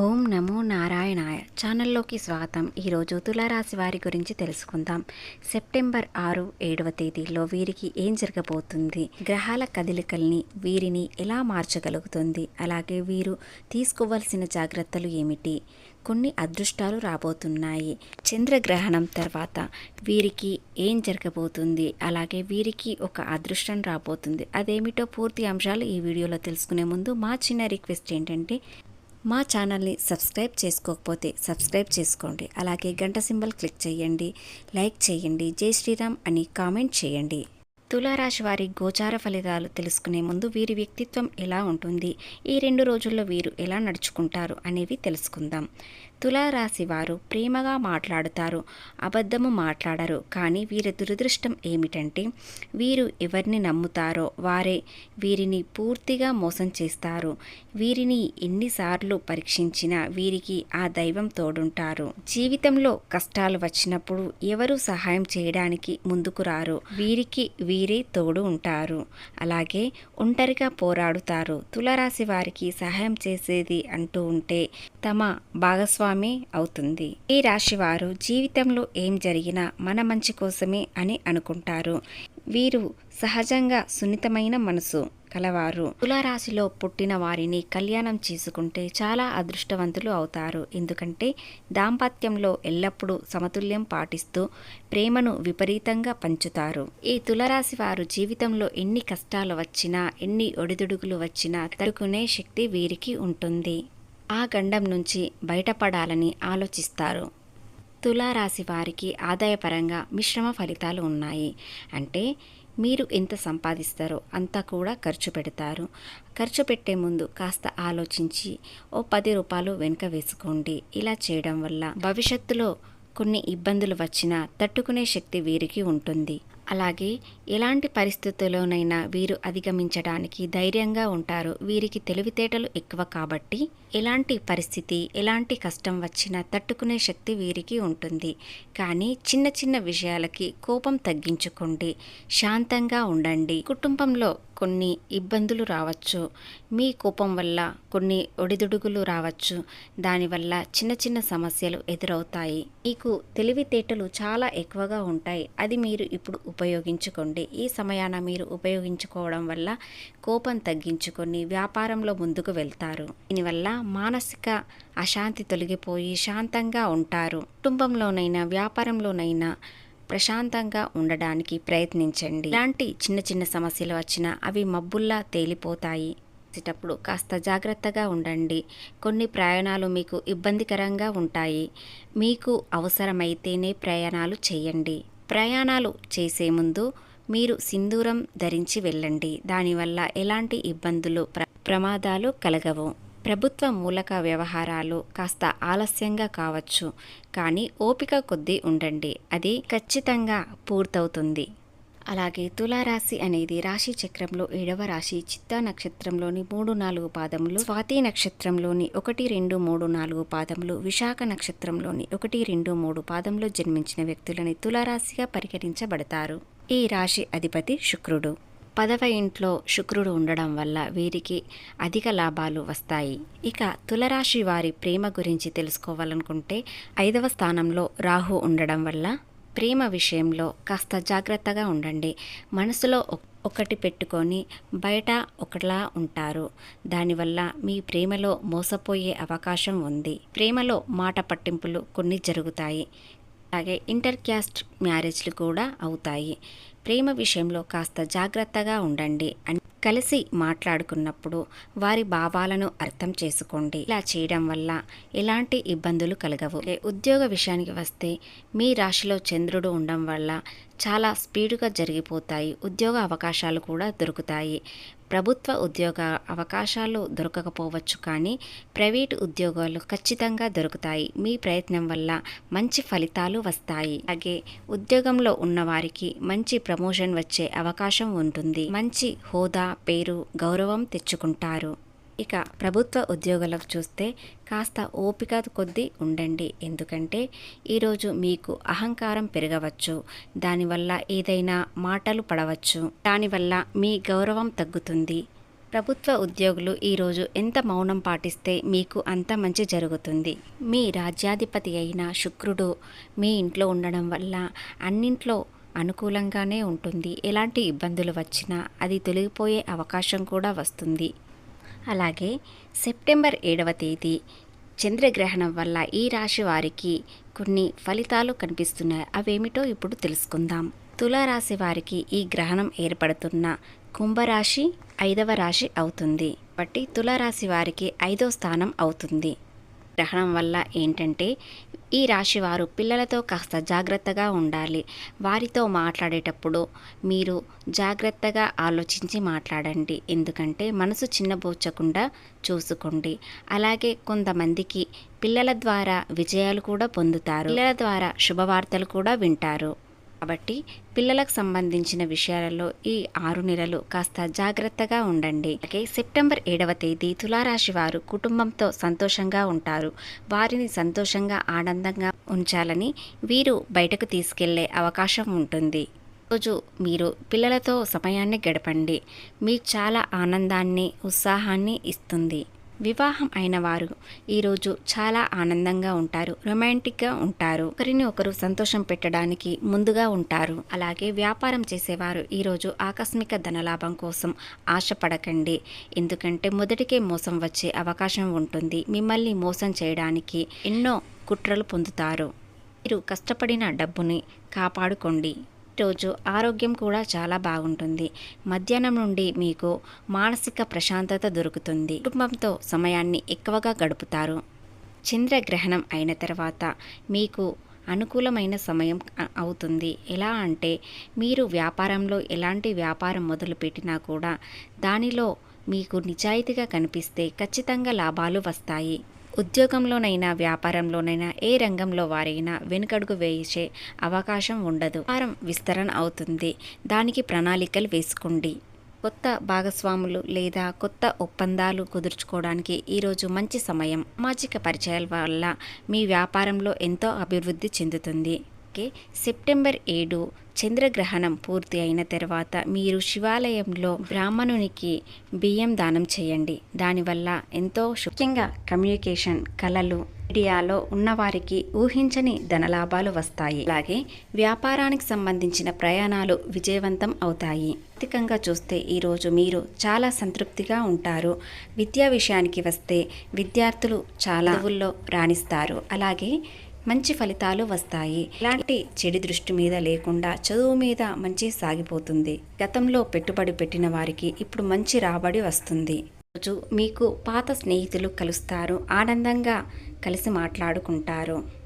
ఓం నమో నారాయణాయ ఛానల్లోకి స్వాగతం. ఈరోజు తులారాశి వారి గురించి తెలుసుకుందాం. సెప్టెంబర్ ఆరు ఏడవ తేదీలో వీరికి ఏం జరగబోతుంది? గ్రహాల కదలికల్ని వీరిని ఎలా మార్చగలుగుతుంది? అలాగే వీరు తీసుకోవాల్సిన జాగ్రత్తలు ఏమిటి? కొన్ని అదృష్టాలు రాబోతున్నాయి. చంద్రగ్రహణం తర్వాత వీరికి ఏం జరగబోతుంది? అలాగే వీరికి ఒక అదృష్టం రాబోతుంది. అదేమిటో పూర్తి అంశాలు ఈ వీడియోలో తెలుసుకునే ముందు మా చిన్న రిక్వెస్ట్ ఏంటంటే మా ఛానల్ని సబ్స్క్రైబ్ చేసుకోకపోతే సబ్స్క్రైబ్ చేసుకోండి. అలాగే గంట సింబల్ క్లిక్ చేయండి. లైక్ చేయండి. జై శ్రీరామ్ అని కామెంట్ చేయండి. తులారాశి వారి గోచార ఫలితాలు తెలుసుకునే ముందు వీరి వ్యక్తిత్వం ఎలా ఉంటుంది? ఈ రెండు రోజుల్లో వీరు ఎలా నడుచుకుంటారు అనేవి తెలుసుకుందాం. తులారాశి వారు ప్రేమగా మాట్లాడుతారు అబద్ధము మాట్లాడరు. కానీ వీరి దురదృష్టం ఏమిటంటే వీరు ఎవరిని నమ్ముతారో వారే వీరిని పూర్తిగా మోసం చేస్తారు. వీరిని ఎన్నిసార్లు పరీక్షించినా వీరికి ఆ దైవం తోడుంటారు. జీవితంలో కష్టాలు వచ్చినప్పుడు ఎవరు సహాయం చేయడానికి ముందుకు రారు. వీరికి వీరే తోడు ఉంటారు. అలాగే ఒంటరిగా పోరాడుతారు. తులరాశి వారికి సహాయం చేసేది అంటూ ఉంటే తమ భాగస్వామి అవుతుంది. ఈ రాశి వారు జీవితంలో ఏం జరిగినా మన మంచి కోసమే అని అనుకుంటారు. వీరు సహజంగా సున్నితమైన మనసు కలవారు. తులారాశిలో పుట్టిన వారిని కళ్యాణం చేసుకుంటే చాలా అదృష్టవంతులు అవుతారు. ఎందుకంటే దాంపత్యంలో ఎల్లప్పుడూ సమతుల్యం పాటిస్తూ ప్రేమను విపరీతంగా పంచుతారు. ఈ తులరాశి వారు జీవితంలో ఎన్ని కష్టాలు వచ్చినా ఎన్ని ఒడిదుడుకులు వచ్చినా తరుకునే శక్తి వీరికి ఉంటుంది. ఆ గండం నుంచి బయటపడాలని ఆలోచిస్తారు. తులారాశి వారికి ఆదాయపరంగా మిశ్రమ ఫలితాలు ఉన్నాయి. అంటే మీరు ఎంత సంపాదిస్తారో అంతా కూడా ఖర్చు పెడతారు. ఖర్చు పెట్టే ముందు కాస్త ఆలోచించి ఓ పది రూపాయలు వెనుక వేసుకోండి. ఇలా చేయడం వల్ల భవిష్యత్తులో కొన్ని ఇబ్బందులు వచ్చినా తట్టుకునే శక్తి వీరికి ఉంటుంది. అలాగే ఎలాంటి పరిస్థితుల్లోనైనా వీరు అధిగమించడానికి ధైర్యంగా ఉంటారు. వీరికి తెలివితేటలు ఎక్కువ కాబట్టి ఎలాంటి పరిస్థితి ఎలాంటి కష్టం వచ్చినా తట్టుకునే శక్తి వీరికి ఉంటుంది. కానీ చిన్న చిన్న విషయాలకి కోపం తగ్గించుకోండి. శాంతంగా ఉండండి. కుటుంబంలో కొన్ని ఇబ్బందులు రావచ్చు. మీ కోపం వల్ల కొన్ని ఒడిదుడుగులు రావచ్చు. దానివల్ల చిన్న చిన్న సమస్యలు ఎదురవుతాయి. మీకు తెలివితేటలు చాలా ఎక్కువగా ఉంటాయి. అది మీరు ఇప్పుడు ఉపయోగించుకోండి. ఈ సమయాన మీరు ఉపయోగించుకోవడం వల్ల కోపం తగ్గించుకొని వ్యాపారంలో ముందుకు వెళ్తారు. దీనివల్ల మానసిక అశాంతి తొలగిపోయి శాంతంగా ఉంటారు. కుటుంబంలోనైనా వ్యాపారంలోనైనా ప్రశాంతంగా ఉండడానికి ప్రయత్నించండి. ఇలాంటి చిన్న చిన్న సమస్యలు వచ్చినా అవి మబ్బుల్లా తేలిపోతాయి. చేసేటప్పుడు కాస్త జాగ్రత్తగా ఉండండి. కొన్ని ప్రయాణాలు మీకు ఇబ్బందికరంగా ఉంటాయి. మీకు అవసరమైతేనే ప్రయాణాలు చేయండి. ప్రయాణాలు చేసే ముందు మీరు సింధూరం ధరించి వెళ్ళండి. దానివల్ల ఎలాంటి ఇబ్బందులు ప్ర ప్రమాదాలు కలగవు. ప్రభుత్వ మూలక వ్యవహారాలు కాస్త ఆలస్యంగా కావచ్చు కానీ ఓపిక కొద్దీ ఉండండి. అది ఖచ్చితంగా పూర్తవుతుంది. అలాగే తులారాశి అనేది రాశి చక్రంలో ఏడవ రాశి చిత్తా నక్షత్రంలోని మూడు నాలుగు పాదములు స్వాతి నక్షత్రంలోని ఒకటి రెండు మూడు నాలుగు పాదములు విశాఖ నక్షత్రంలోని ఒకటి రెండు మూడు పాదంలో జన్మించిన వ్యక్తులని తులారాశిగా పరిగణించబడతారు. ఈ రాశి అధిపతి శుక్రుడు. పదవ ఇంట్లో శుక్రుడు ఉండడం వల్ల వీరికి అధిక లాభాలు వస్తాయి. ఇక తులరాశి వారి ప్రేమ గురించి తెలుసుకోవాలనుకుంటే ఐదవ స్థానంలో రాహు ఉండడం వల్ల ప్రేమ విషయంలో కాస్త జాగ్రత్తగా ఉండండి. మనసులో ఒకటి పెట్టుకొని బయట ఒకలా ఉంటారు. దానివల్ల మీ ప్రేమలో మోసపోయే అవకాశం ఉంది. ప్రేమలో మాట పట్టింపులు కొన్ని జరుగుతాయి. అలాగే ఇంటర్ క్యాస్ట్ మ్యారేజ్లు కూడా అవుతాయి. ప్రేమ విషయంలో కాస్త జాగ్రత్తగా ఉండండి అని కలిసి మాట్లాడుకున్నప్పుడు వారి భావాలను అర్థం చేసుకోండి. ఇలా చేయడం వల్ల ఎలాంటి ఇబ్బందులు కలగవు. ఉద్యోగ విషయానికి వస్తే మీ రాశిలో చంద్రుడు ఉండడం వల్ల చాలా స్పీడుగా జరిగిపోతాయి. ఉద్యోగ అవకాశాలు కూడా దొరుకుతాయి. ప్రభుత్వ ఉద్యోగ అవకాశాలు దొరకకపోవచ్చు కానీ ప్రైవేటు ఉద్యోగాలు ఖచ్చితంగా దొరుకుతాయి. మీ ప్రయత్నం వల్ల మంచి ఫలితాలు వస్తాయి. అలాగే ఉద్యోగంలో ఉన్నవారికి మంచి ప్రమోషన్ వచ్చే అవకాశం ఉంటుంది. మంచి హోదా పేరు గౌరవం తెచ్చుకుంటారు. ఇక ప్రభుత్వ ఉద్యోగులకు చూస్తే కాస్త ఓపిక కొద్దీ ఉండండి. ఎందుకంటే ఈరోజు మీకు అహంకారం పెరగవచ్చు. దానివల్ల ఏదైనా మాటలు పడవచ్చు. దానివల్ల మీ గౌరవం తగ్గుతుంది. ప్రభుత్వ ఉద్యోగులు ఈరోజు ఎంత మౌనం పాటిస్తే మీకు అంత మంచి జరుగుతుంది. మీ రాజ్యాధిపతి అయిన శుక్రుడు మీ ఇంట్లో ఉండడం వల్ల అన్నింట్లో అనుకూలంగానే ఉంటుంది. ఎలాంటి ఇబ్బందులు వచ్చినా అది తొలగిపోయే అవకాశం కూడా వస్తుంది. అలాగే సెప్టెంబర్ ఏడవ తేదీ చంద్రగ్రహణం వల్ల ఈ రాశి వారికి కొన్ని ఫలితాలు కనిపిస్తున్నాయి. అవేమిటో ఇప్పుడు తెలుసుకుందాం. తులారాశి వారికి ఈ గ్రహణం ఏర్పడుతున్న కుంభరాశి ఐదవ రాశి అవుతుంది. బట్టి తులారాశి వారికి ఐదో స్థానం అవుతుంది. గ్రహణం వల్ల ఏంటంటే ఈ రాశి వారు పిల్లలతో కాస్త జాగ్రత్తగా ఉండాలి. వారితో మాట్లాడేటప్పుడు మీరు జాగ్రత్తగా ఆలోచించి మాట్లాడండి. ఎందుకంటే మనసు చిన్నబోచకుండా చూసుకోండి. అలాగే కొంతమందికి పిల్లల ద్వారా విజయాలు కూడా పొందుతారు. పిల్లల ద్వారా శుభవార్తలు కూడా వింటారు. కాబట్టి పిల్లలకు సంబంధించిన విషయాలలో ఈ ఆరు నెలలు కాస్త జాగ్రత్తగా ఉండండి. అలాగే సెప్టెంబర్ ఏడవ తేదీ తులారాశి వారు కుటుంబంతో సంతోషంగా ఉంటారు. వారిని సంతోషంగా ఆనందంగా ఉంచాలని వీరు బయటకు తీసుకెళ్ళే అవకాశం ఉంటుంది. రోజు మీరు పిల్లలతో సమయాన్ని గడపండి. మీకు చాలా ఆనందాన్ని ఉత్సాహాన్ని ఇస్తుంది. వివాహం అయిన వారు ఈరోజు చాలా ఆనందంగా ఉంటారు రొమాంటిక్గా ఉంటారు. ఒకరిని ఒకరు సంతోషం పెట్టడానికి ముందుగా ఉంటారు. అలాగే వ్యాపారం చేసేవారు ఈరోజు ఆకస్మిక ధనలాభం కోసం ఆశపడకండి. ఎందుకంటే మొదటికే మోసం వచ్చే అవకాశం ఉంటుంది. మిమ్మల్ని మోసం చేయడానికి ఎన్నో కుట్రలు పొందుతారు. మీరు కష్టపడిన డబ్బుని కాపాడుకోండి. రోజు ఆరోగ్యం కూడా చాలా బాగుంటుంది. మధ్యాహ్నం నుండి మీకు మానసిక ప్రశాంతత దొరుకుతుంది. కుటుంబంతో సమయాన్ని ఎక్కువగా గడుపుతారు. చంద్రగ్రహణం అయిన తర్వాత మీకు అనుకూలమైన సమయం అవుతుంది. ఎలా అంటే మీరు వ్యాపారంలో ఎలాంటి వ్యాపారం మొదలుపెట్టినా కూడా దానిలో మీకు నిజాయితీగా కనిపిస్తే ఖచ్చితంగా లాభాలు వస్తాయి. ఉద్యోగంలోనైనా వ్యాపారంలోనైనా ఏ రంగంలో వారైనా వెనుకడుగు వేయించే అవకాశం ఉండదు. వారం విస్తరణ అవుతుంది. దానికి ప్రణాళికలు వేసుకోండి. కొత్త భాగస్వాములు లేదా కొత్త ఒప్పందాలు కుదుర్చుకోవడానికి ఈరోజు మంచి సమయం. సామాజిక పరిచయాల వల్ల మీ వ్యాపారంలో ఎంతో అభివృద్ధి చెందుతుంది. అలాగే సెప్టెంబర్ ఏడు చంద్రగ్రహణం పూర్తి అయిన తర్వాత మీరు శివాలయంలో బ్రాహ్మణునికి బియ్యం దానం చేయండి. దానివల్ల ఎంతో ముఖ్యంగా కమ్యూనికేషన్ కళలు మీడియాలో ఉన్నవారికి ఊహించని ధనలాభాలు వస్తాయి. అలాగే వ్యాపారానికి సంబంధించిన ప్రయాణాలు విజయవంతం అవుతాయి. ఆర్థికంగా చూస్తే ఈరోజు మీరు చాలా సంతృప్తిగా ఉంటారు. విద్యా విషయానికి వస్తే విద్యార్థులు చాలా ఊళ్ళో రాణిస్తారు. అలాగే మంచి ఫలితాలు వస్తాయి. ఇలాంటి చెడు దృష్టి మీద లేకుండా చదువు మీద మంచి సాగిపోతుంది. గతంలో పెట్టుబడి పెట్టిన వారికి ఇప్పుడు మంచి రాబడి వస్తుంది. రోజు మీకు పాత స్నేహితులు కలుస్తారు. ఆనందంగా కలిసి మాట్లాడుకుంటారు.